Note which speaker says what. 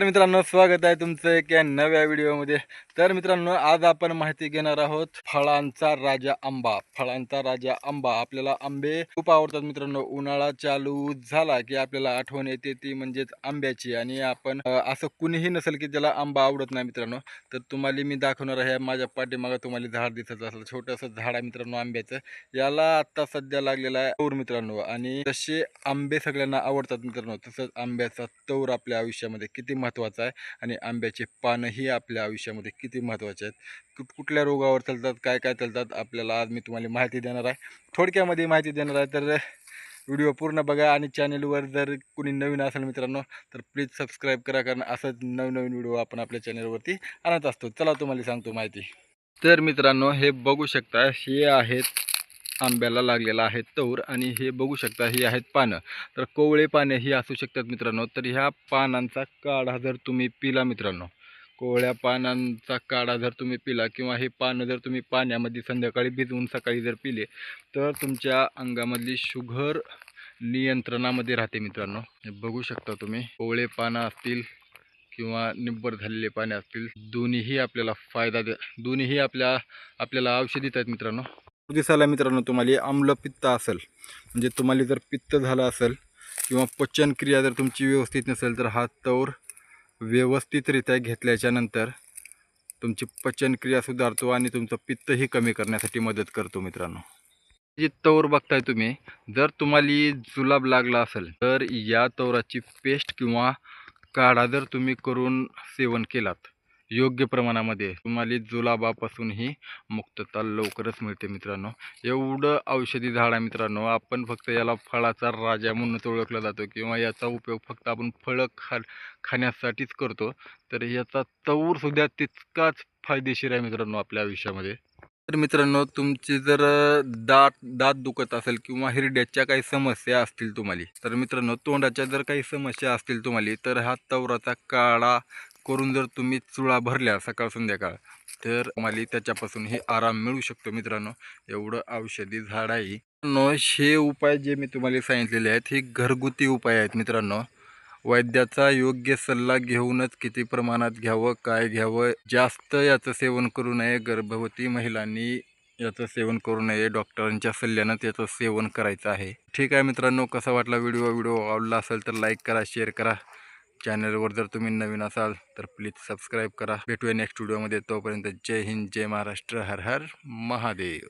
Speaker 1: तर मित्रांनो स्वागत आहे तुमचं एक या नव्या व्हिडिओमध्ये. तर मित्रांनो आज आपण माहिती घेणार आहोत फळांचा राजा आंबा. फळांचा राजा आंबा आपल्याला आंबे खूप आवडतात मित्रांनो. उन्हाळा चालू झाला की आपल्याला आठवण येते ती म्हणजेच आंब्याची. आणि आपण असं कुणीही नसेल की ज्याला आंबा आवडत नाही मित्रांनो. तर तुम्हाला मी दाखवणार आहे माझ्या पाठीमागं तुम्हाला झाड दिसत असेल. छोटंसं झाड आहे मित्रांनो आंब्याचं. याला आता सध्या लागलेला आहे तौर मित्रांनो. आणि तसे आंबे सगळ्यांना आवडतात मित्रांनो तसंच आंब्याचा तौर आपल्या आयुष्यामध्ये किती महत्त्वाचा आहे आणि आंब्याचे पानंही आपल्या आयुष्यामध्ये किती महत्त्वाचे आहेत. कुठ कुठल्या रोगावर चालतात काय काय चालतात आपल्याला आज मी तुम्हाला माहिती देणार आहे. थोडक्यामध्ये माहिती देणार आहे तर व्हिडिओ पूर्ण बघा आणि चॅनेलवर जर कुणी नवीन असेल मित्रांनो तर प्लीज सबस्क्राईब करा कारण असंच नवनवीन व्हिडिओ आपण आपल्या चॅनेलवरती आणत असतो. चला तुम्हाला सांगतो माहिती. तर मित्रांनो हे बघू शकता हे आहेत आंब्याला लागलेला आहे तौर आणि हे बघू शकता ही आहेत पानं. तर कोवळे पाने ही असू शकतात मित्रांनो. तर ह्या पानांचा काढा जर तुम्ही पिला मित्रांनो. कोवळ्या पानांचा काढा जर तुम्ही पिला किंवा हे पानं जर तुम्ही पाण्यामध्ये संध्याकाळी भिजवून सकाळी जर पिले तर तुमच्या अंगामधली शुगर नियंत्रणामध्ये राहते मित्रांनो. हे बघू शकता तुम्ही. कोवळे पानं असतील किंवा निब्बर झालेले पाने असतील दोन्हीही आपल्याला फायदा दे दोन्हीही आपल्या आपल्याला औषधीत आहेत मित्रांनो. दिसायला मित्रांनो तुम्हाला आम्लपित्त असेल म्हणजे तुम्हाला जर पित्त झालं असेल किंवा पचनक्रिया जर तुमची व्यवस्थित नसेल तर हा तौर व्यवस्थितरित्या घेतल्याच्यानंतर तुमची पचनक्रिया सुधारतो आणि तुमचं पित्तही कमी करण्यासाठी मदत करतो मित्रांनो. जी तौर बघताय तुम्ही जर तुम्हाला जुलाब लागला असेल तर या तौराची पेस्ट किंवा काढा जर तुम्ही करून सेवन केलात. योग्य प्रमाणामध्ये. तुम्हाला जुलाबापासूनही मुक्तता लवकरच मिळते मित्रांनो. एवढं औषधी झाड आहे मित्रांनो. आपण फक्त याला फळाचा राजा म्हणूनच ओळखला जातो किंवा याचा उपयोग फक्त आपण फळं खा खाण्यासाठीच करतो. तर याचा तौरसुद्धा तितकाच फायदेशीर आहे मित्रांनो आपल्या आयुष्यामध्ये. तर मित्रांनो तुमची जर दात दात दुखत असेल किंवा हिरड्याच्या काही समस्या असतील तुम्हाला तर मित्रांनो तोंडाच्या जर काही समस्या असतील तुम्हाला तर हा तवराचा काळा करून जर तुम्ही चुळा भरल्या सकाळ संध्याकाळ तर मला त्याच्यापासून हे आराम मिळू शकतो मित्रांनो. एवढं औषधी झाड आहे. मित्रांनो हे उपाय जे मी तुम्हाला सांगितलेले आहेत हे घरगुती उपाय आहेत मित्रांनो. वैद्याचा योग्य सल्ला घेऊनच किती प्रमाणात घ्यावं काय घ्यावं जास्त याचं सेवन करू नये गर्भवती महिलांनी याचं सेवन करू नये डॉक्टरांच्या सल्ल्यानं त्याचं सेवन करायचं आहे. ठीक आहे मित्रांनो कसा वाटला व्हिडिओ? व्हिडिओ आवडला असेल तर लाईक करा शेअर करा. चॅनलवर जर तुम्ही नवीन असाल तर प्लीज सबस्क्राईब करा. भेटूया नेक्स्ट व्हिडिओमध्ये तोपर्यंत जय हिंद जय महाराष्ट्र. हर हर महादेव.